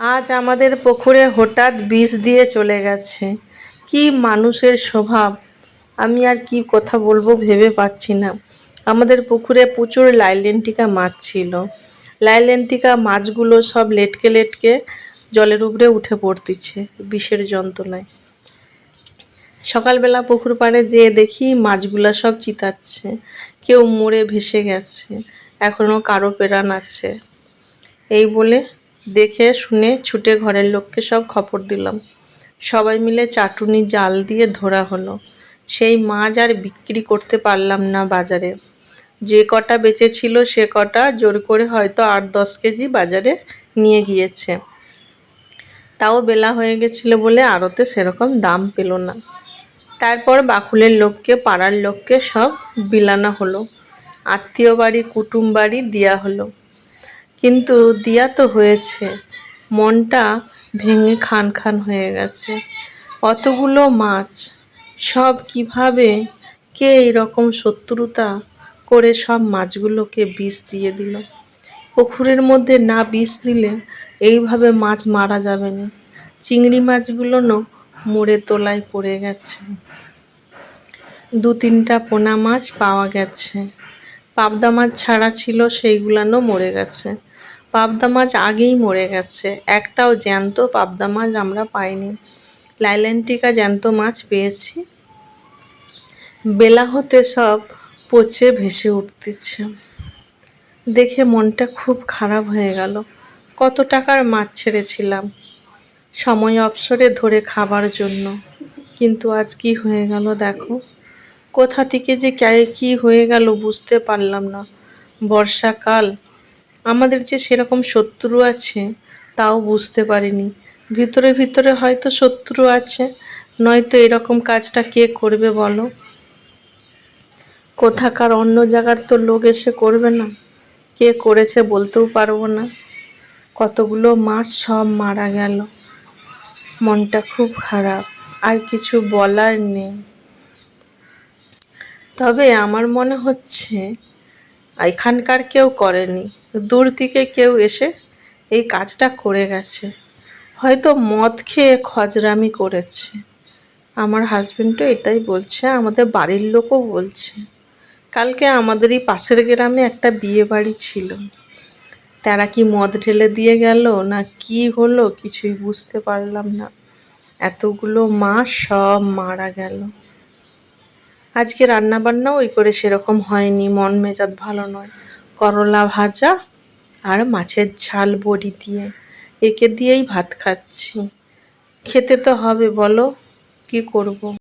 আজ আমাদের পুকুরে হঠাৎ বিষ দিয়ে চলে গেছে। কি মানুষের স্বভাব। আমি আর কি কথা বলব ভেবে পাচ্ছি না। আমাদের পুকুরে প্রচুর লাইলেন্টিকা মাছ ছিল। লাইলেন্টিকা মাছগুলো সব লেটকে লেটকে জলের উপরে উঠে পড়তিছে বিষের যন্ত্রণায়। সকালবেলা পুকুর পাড়ে যেয়ে দেখি মাছগুলা সব চিতাচ্ছে। কেউ মরে ভেসে গেছে। এখনও কারও প্রাণ আছে। এই বলে দেখে, শুনে ছুটে ঘরের লোককে সব খবর দিলাম। সবাই মিলে চাটুনি জাল দিয়ে ধরা হলো। সেই মাছ আর বিক্রি করতে পারলাম না বাজারে। যে কটা বেঁচেছিল সে কটা জোর করে হয়তো আট, দশ কেজি বাজারে নিয়ে গিয়েছে। তাও বেলা হয়ে গেছিল বলে আড়তে সেরকম দাম পেল না। তারপর বাকুলের লোককে, পাড়ার লোককে সব বিলানো হলো। আত্মীয় বাড়ি কুটুম বাড়ি দেওয়া হলো। কিন্তু দিয়া তো হয়েছে। মনটা ভেঙে খান খান হয়ে গেছে। অতগুলো মাছ, সব কীভাবে, কে এইরকম শত্রুতা করে সব মাছগুলোকে বিষ দিয়ে দিল? পুকুরের মধ্যে না বিষ দিলে এইভাবে মাছ মারা যাবে না। চিংড়ি মাছগুলো মরে তোলায় পড়ে গেছে। দু তিনটা পোনা মাছ পাওয়া গেছে। পাবদা মাছ ছাড়া ছিল সেইগুলানো মরে গেছে। পাবদা মাছ আগেই মরে গেছে। একটাও জ্যান্ত পাবদা মাছ আমরা পাইনি। লাইল্যান্টিকা জ্যান্ত মাছ পেয়েছি। বেলা হতে সব পচে ভেসে উঠতেছে। দেখে মনটা খুব খারাপ হয়ে গেল। কত টাকার মাছ ছেড়েছিলাম। সময় অবসরে ধরে খাবার জন্য। কিন্তু আজ কি হয়ে গেল দেখো। কোথা থেকে যে কে কী হয়ে গেল বুঝতে পারলাম না। বর্ষাকাল আমাদের যে সেরকম শত্রু আছে, তাও বুঝতে পারিনি। ভিতরে ভিতরে হয়তো শত্রু আছে, নয়তো এরকম কাজটা কে করবে বলো? কোথাকার অন্য জায়গার তো লোক এসে করবে না। কে করেছে বলতেও পারব না। কতগুলো মাছ সব মারা গেল। মনটা খুব খারাপ, আর কিছু বলার নেই। তবে আমার মনে হচ্ছে এখানকার কেউ করেনি। দূর থেকে কেউ এসে এই কাজটা করে গেছে। হয়তো মদ খেয়ে খজরামি করেছে। আমার হাজবেন্ডও এটাই বলছে, আমাদের বাড়ির লোকও বলছে। কালকে আমাদেরই পাশের গ্রামে একটা বিয়ে বাড়ি ছিল। তারা কি মদ ঢেলে দিয়ে গেল, না কি হলো কিছুই বুঝতে পারলাম না। এতগুলো মা সব মারা গেল। আজকে রান্না বান্নাও ওই করে সেরকম হয়নি, মন মেজাজ ভালো নয়। করলা ভাজা আর মাছের ঝাল বড়ি দিয়ে। একে দিয়েই ভাত খাচ্ছি। খেতে তো হবে, বলো, কি করব।